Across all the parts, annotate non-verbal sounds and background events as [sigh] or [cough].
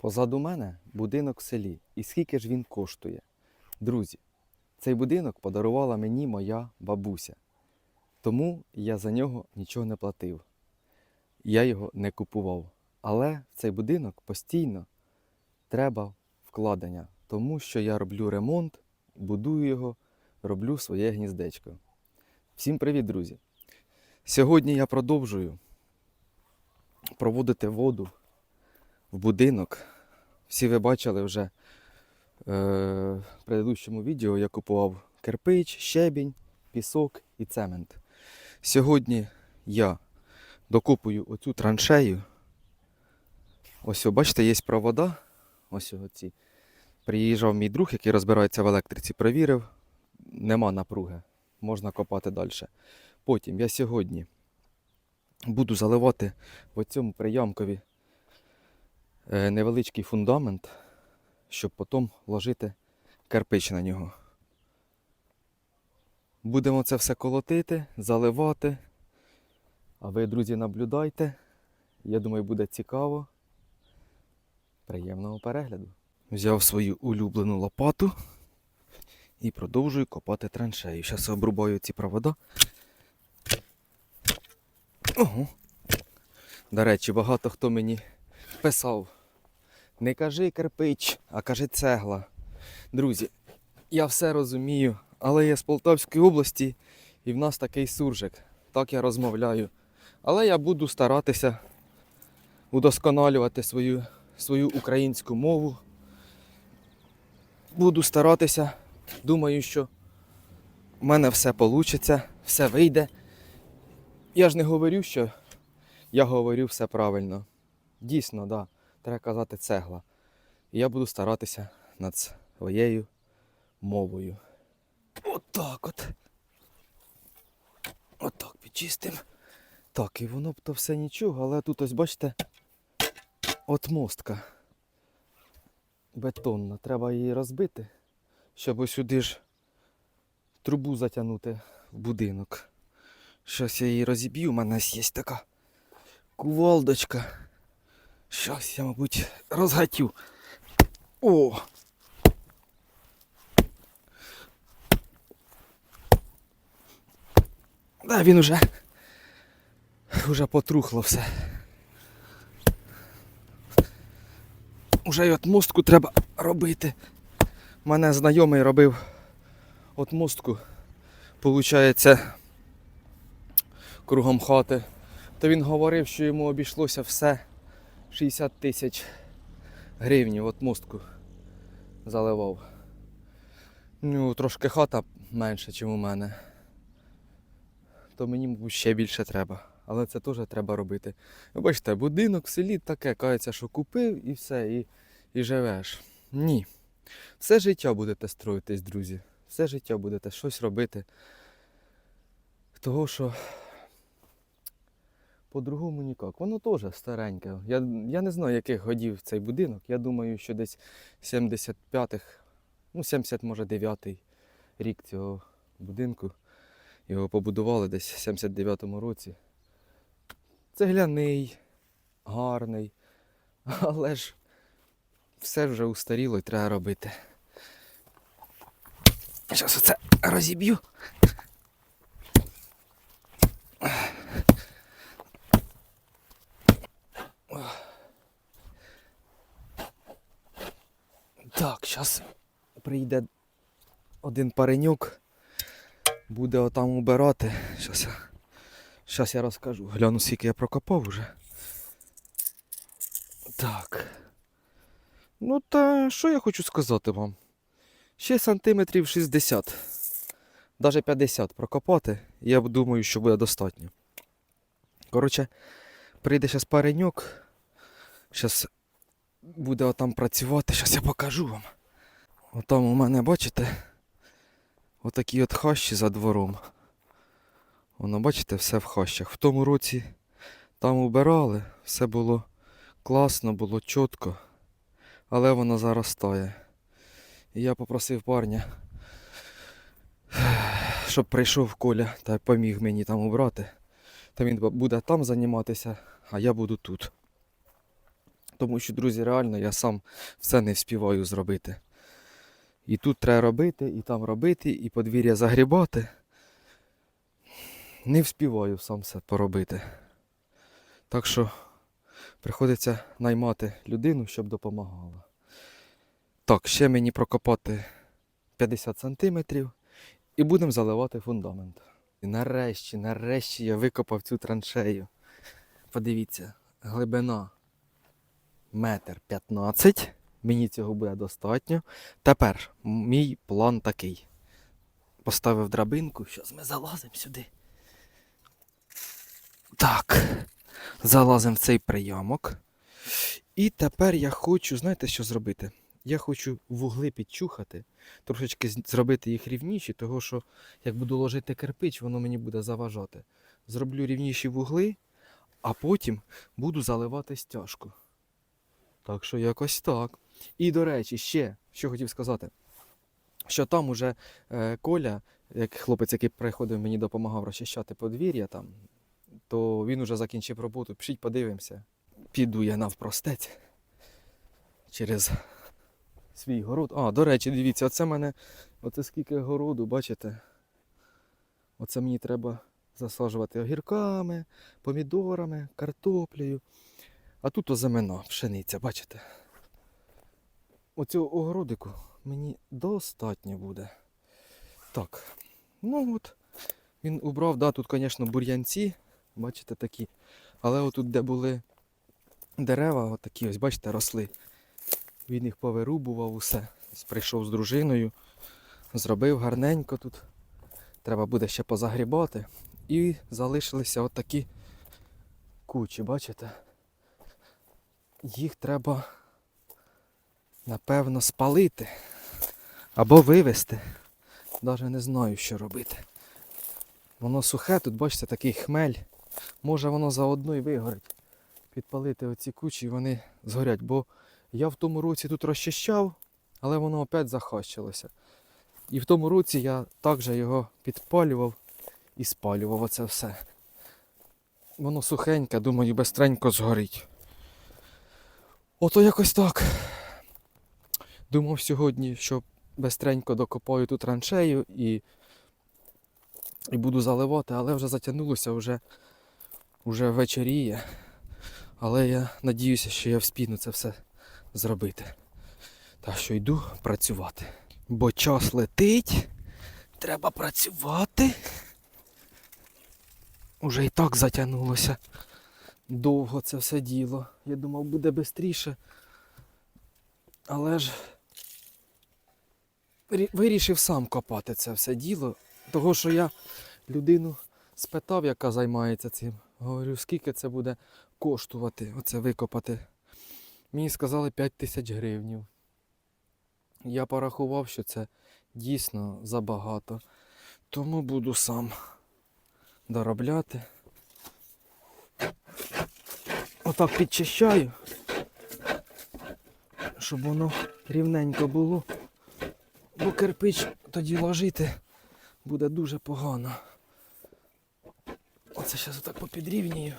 Позаду мене будинок в селі. І скільки ж він коштує? Друзі, цей будинок подарувала мені моя бабуся. Тому я за нього нічого не платив. Я його не купував. Але в цей будинок постійно треба вкладення, тому що я роблю ремонт, будую його, роблю своє гніздечко. Всім привіт, друзі! Сьогодні я продовжую проводити воду в будинок. Всі ви бачили вже е, в предыдущому відео я купував кирпич, щебінь, пісок і цемент. Сьогодні я докупую оцю траншею. Ось, бачите, є провода. Ось оці. Приїжджав мій друг, який розбирається в електриці, перевірив, нема напруги, можна копати далі. Потім я сьогодні буду заливати в цьому приямкові невеличкий фундамент, щоб потім ложити кирпич на нього. Будемо це все колотити, заливати. А ви, друзі, наблюдайте. Я думаю, буде цікаво. Приємного перегляду. Взяв свою улюблену лопату і продовжую копати траншею. Зараз обрубаю ці провода. Ого. До речі, багато хто мені писав. Не кажи кирпич, а кажи цегла. Друзі, я все розумію, але я з Полтавської області і в нас такий суржик. Так я розмовляю. Але я буду старатися удосконалювати свою, свою українську мову. Буду старатися. Думаю, що в мене все вийде, все вийде. Я ж не говорю, що я говорю все правильно. Дійсно, да, треба казати цегла. Я буду старатися над своєю мовою. Отак от. Отак підчистим. Так, і воно б то все нічого, але тут ось бачите, от мостка бетонна. Треба її розбити, щоб сюди ж трубу затягнути в будинок. Щось я її розіб'ю, у мене є така кувалдочка. Щось я, мабуть, розгатю. О! Да, він уже, уже потрухло все. Уже й отмостку треба робити. Мене знайомий робив отмостку. Получається, кругом хати. То він говорив, що йому обійшлося все 60 тисяч гривень от мостку заливав. Ну, трошки хата менше, ніж у мене. То мені, мабуть, ще більше треба. Але це теж треба робити. Ви бачите, будинок в селі таке, кається, що купив і все, і, і живеш. Ні. Все життя будете строїтись, друзі. Все життя будете щось робити. Того, що по-другому ніяк. Воно теж стареньке. Я, я не знаю, яких годів цей будинок. Я думаю, що десь 75-х, ну 70, може 9-й рік цього будинку. Його побудували десь в 79-му році. Цегляний, гарний, [laughs] але ж все вже устаріло і треба робити. Зараз оце розіб'ю. Так, зараз прийде один паренюк, буде отам убирати. Щас я, щас я розкажу. Гляну, скільки я прокопав уже. Так. Ну та що я хочу сказати вам? Ще сантиметрів 60. Навіть 50 прокопати. Я думаю, що буде достатньо. Коротше, прийде зараз пареньок. Зараз буде отам працювати, зараз я покажу вам. Отам у мене, бачите, отакі от хащі за двором. Воно, бачите, все в хащах. В тому році там убирали, все було класно, було чітко, але воно заростає. І я попросив парня, щоб прийшов Коля та поміг мені там убрати. Та він буде там займатися, а я буду тут. Тому що, друзі, реально я сам все не вспіваю зробити. І тут треба робити, і там робити, і подвір'я загрібати. Не вспіваю сам все поробити. Так що приходиться наймати людину, щоб допомагала. Так, ще мені прокопати 50 сантиметрів і будемо заливати фундамент. І нарешті, нарешті я викопав цю траншею. Подивіться, глибина метр 15. Мені цього буде достатньо. Тепер мій план такий. Поставив драбинку, зараз ми залазимо сюди. Так, залазимо в цей прийомок. І тепер я хочу, знаєте, що зробити? Я хочу вугли підчухати, трошечки зробити їх рівніші, того що як буду ложити кирпич, воно мені буде заважати. Зроблю рівніші вугли, а потім буду заливати стяжку. Так що якось так. І до речі, ще що хотів сказати, що там уже е, Коля, як хлопець, який приходив мені допомагав розчищати подвір'я там, то він уже закінчив роботу. Пішіть, подивимося. Піду я навпростець через свій город. А, до речі, дивіться, оце мене, оце скільки городу, бачите? Оце мені треба засаджувати огірками, помідорами, картоплею. А тут оземена, пшениця, бачите? Оцього огородику мені достатньо буде. Так. Ну от. Він убрав, да, тут, звісно, бур'янці, бачите, такі. Але отут, де були дерева, отакі ось, бачите, росли. Він їх повирубував усе. Прийшов з дружиною, зробив гарненько тут. Треба буде ще позагрібати. І залишилися отакі кучі, бачите? Їх треба, напевно, спалити або вивезти. Навіть не знаю, що робити. Воно сухе, тут бачите, такий хмель. Може воно заодно і вигорить. Підпалити оці кучі і вони згорять. Бо я в тому році тут розчищав, але воно опять захащилося. І в тому році я також його підпалював і спалював оце все. Воно сухеньке, думаю, бестренько згорить. Ото якось так. Думав сьогодні, що бестренько докопаю ту траншею і, і буду заливати, але вже затягнулося, вже, вже вечоріє. Але я надіюся, що я вспіну це все зробити. Так що йду працювати. Бо час летить, треба працювати. Уже і так затягнулося. Довго це все діло. Я думав, буде швидше. Але ж вирішив сам копати це все діло. Того, що я людину спитав, яка займається цим. Говорю, скільки це буде коштувати, оце викопати. Мені сказали 5 тисяч гривнів. Я порахував, що це дійсно забагато. Тому буду сам доробляти. Отак підчищаю, щоб воно рівненько було. Бо кирпич тоді ложити буде дуже погано. Оце зараз отак попідрівнюю.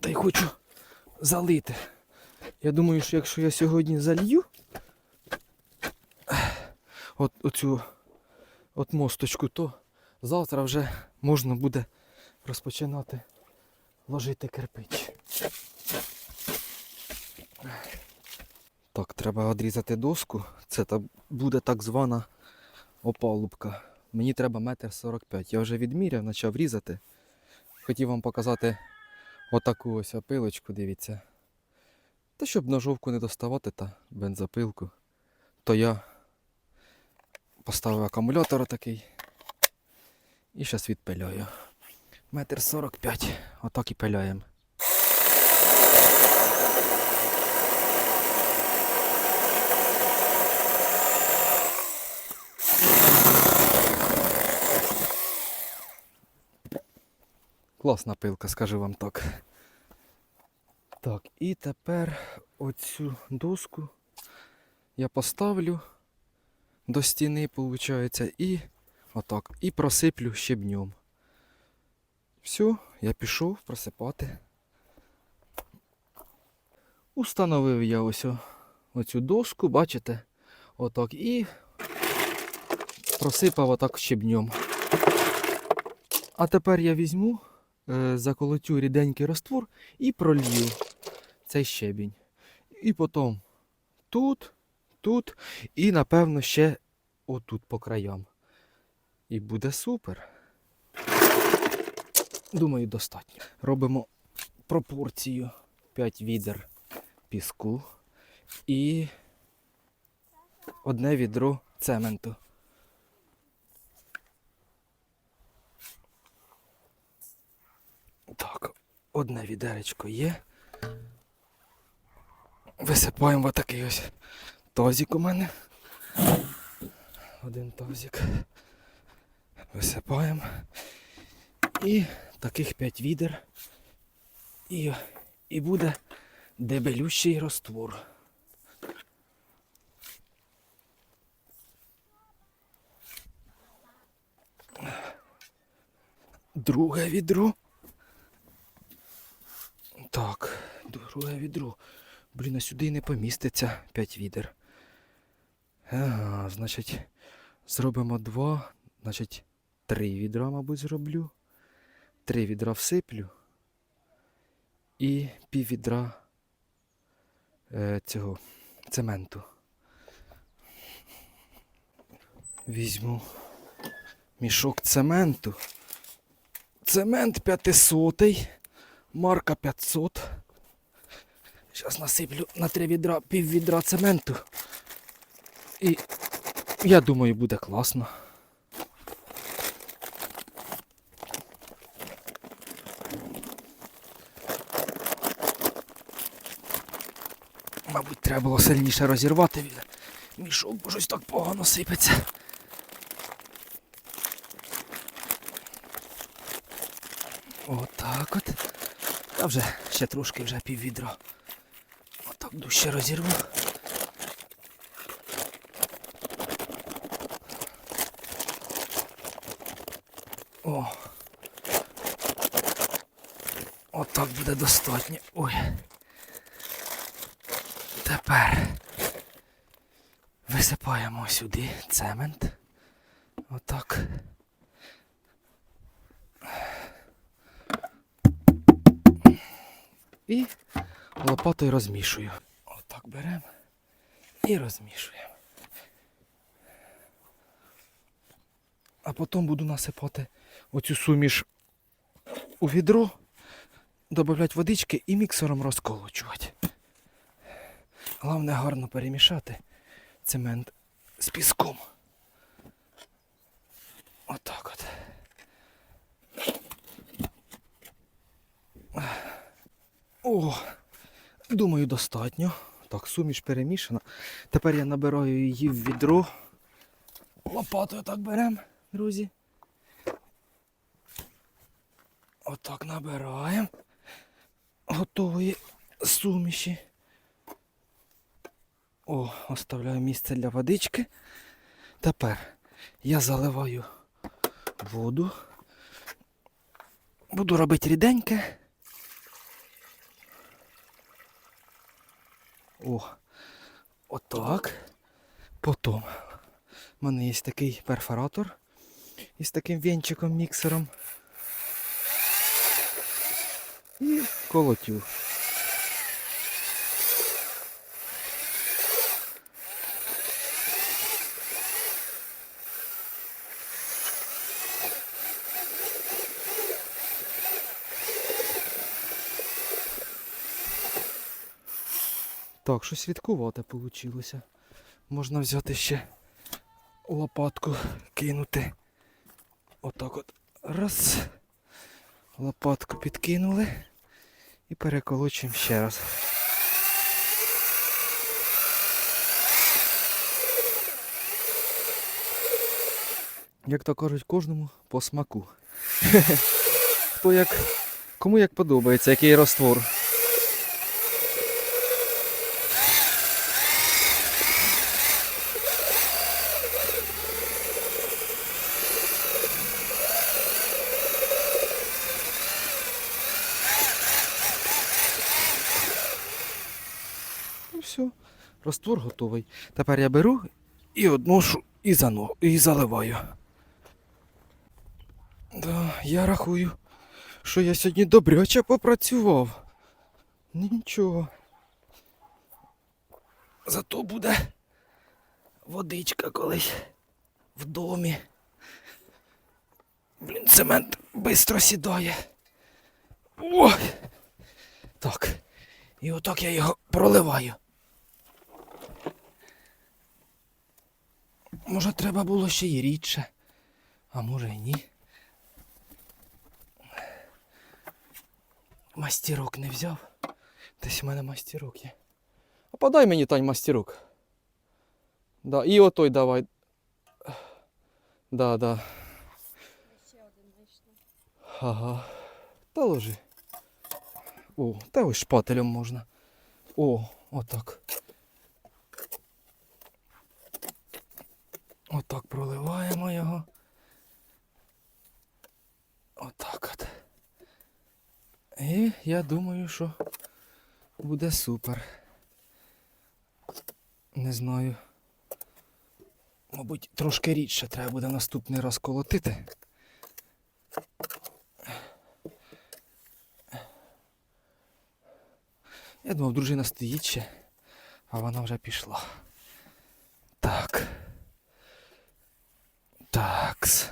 Та й хочу залити. Я думаю, що якщо я сьогодні залью от оцю от мосточку, то завтра вже можна буде розпочинати ложити кирпич. Так, треба відрізати доску. Це та буде так звана опалубка. Мені треба метр сорок п'ять. Я вже відміряв, почав різати. Хотів вам показати отаку ось опилочку, дивіться. Та щоб ножовку не доставати та бензопилку, то я поставив акумулятор такий і зараз відпиляю. Метр сорок п'ять. Отак і пиляємо. Класна пилка, скажу вам так. Так, і тепер оцю доску я поставлю до стіни, виходить, і отак. І просиплю щебнем. Все, я пішов просипати Установив я ось оцю доску, бачите? Отак. І просипав отак щебнем. А тепер я візьму, е, заколотю ріденький раствор і пролью цей щебінь. І потім тут, тут і, напевно, ще отут по краям. І буде супер. Думаю, достатньо. Робимо пропорцію 5 відер піску і одне відро цементу. Так, одне відеречко є. Висипаємо в такий ось тазик у мене. Один тазик. Висипаємо. І таких 5 відер. І, і буде дебелющий раствор. Друге відро. Так, друге відро. Блін, а сюди не поміститься 5 відер. Ага, значить, зробимо два, значить, три відра, мабуть, зроблю. Три відра всиплю. І пів відра е, цього цементу. Візьму мішок цементу. Цемент 500, марка 500. Зараз насиплю на три відра, пів відра цементу. І я думаю, буде класно. Мабуть, треба було сильніше розірвати. Мішок, бо щось так погано сипеться. Отак от. Та вже ще трошки вже пів відра. Отак дужче розірву. О. Отак буде достатньо. Ой. Тепер висипаємо сюди цемент. Отак. І лопатою розмішую. Отак беремо і розмішуємо. А потім буду насипати оцю суміш у відро, додати водички і міксером розколочувати. Головне гарно перемішати цемент з піском. Отак от. О, думаю, достатньо. Так, суміш перемішана. Тепер я набираю її в відро. Лопатою так беремо, друзі. Отак набираємо готової суміші. О, оставляю місце для водички. Тепер я заливаю воду. Буду робити ріденьке. О, отак. Потім в мене є такий перфоратор із таким венчиком міксером. І колотю. Так, щось рідкувате вийшло. Можна взяти ще лопатку, кинути. Отак от. Раз. Лопатку підкинули і переколочуємо ще раз. Як то кажуть, кожному по смаку. [laughs] Хто як, кому як подобається, який раствор. І все. Раствор готовий. Тепер я беру і одношу і, зано, і заливаю. Да, я рахую, що я сьогодні добряче попрацював. Нічого. Зато буде водичка колись в домі. Блін, цемент швидко сідає. Ой! Так. І отак я його проливаю. Може, треба було ще й рідше, а може й ні. Мастірок не взяв. Десь в мене мастірок є. А подай мені тань мастірок. Да, і отой давай. Да, да. Ще один вийшли. Ага. Та ложи. О, та ось шпателем можна. О, отак. Отак проливаємо його. Отак от. І я думаю, що буде супер. Не знаю. Мабуть, трошки рідше треба буде наступний раз колотити. Я думав, дружина стоїть ще, а вона вже пішла. Так. Такс.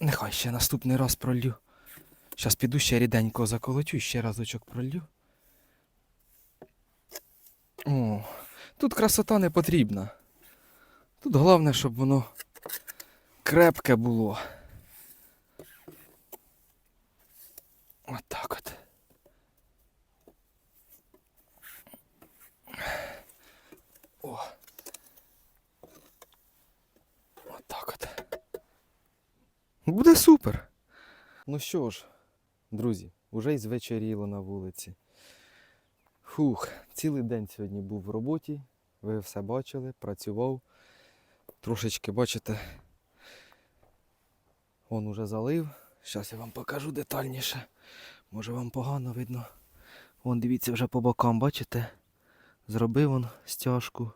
Нехай ще наступний раз пролью. Щас піду ще ріденько заколотю, ще разочок пролью. О, тут красота не потрібна. Тут головне, щоб воно крепке було. Отак от. О. Отак от. Буде супер. Ну що ж, друзі, уже й звечеріло на вулиці. Фух, цілий день сьогодні був в роботі. Ви все бачили, працював. Трошечки, бачите, он уже залив. Зараз я вам покажу детальніше. Може вам погано видно. Вон, дивіться, вже по бокам, бачите? Зробив он стяжку.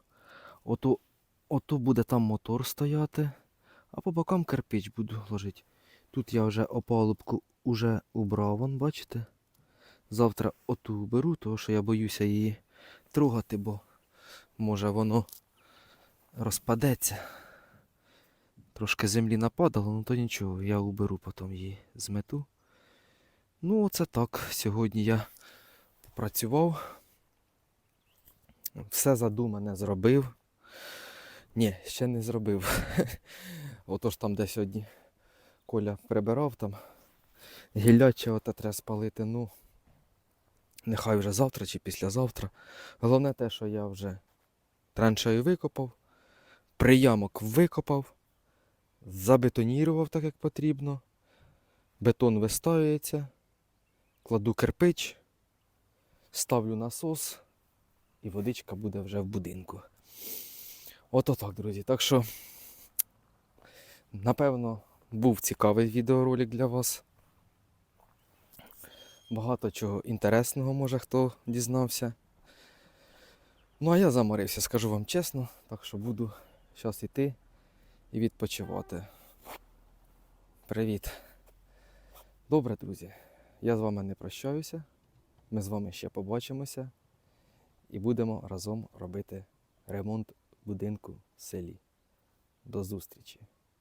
Ото, ото буде там мотор стояти, а по бокам кирпич буду ложити. Тут я вже опалубку уже убрав, вон, бачите? Завтра оту беру, тому що я боюся її трогати, бо може воно розпадеться. Трошки землі нападало, ну то нічого, я уберу потім її змету. Ну, оце так. Сьогодні я попрацював. Все задумане зробив. Ні, ще не зробив. [laughs] Отож там де сьогодні Коля прибирав там. Гілляче оте треба спалити. Ну, нехай вже завтра чи післязавтра. Головне те, що я вже траншею викопав, приямок викопав, забетонірував так, як потрібно. Бетон виставляється, кладу кирпич, ставлю насос і водичка буде вже в будинку. Ото так, друзі. Так що, напевно, був цікавий відеоролик для вас. Багато чого інтересного, може хто дізнався. Ну, а я заморився, скажу вам чесно, так що буду зараз йти і відпочивати. Привіт. Добре, друзі. Я з вами не прощаюся. Ми з вами ще побачимося і будемо разом робити ремонт будинку в селі. До зустрічі!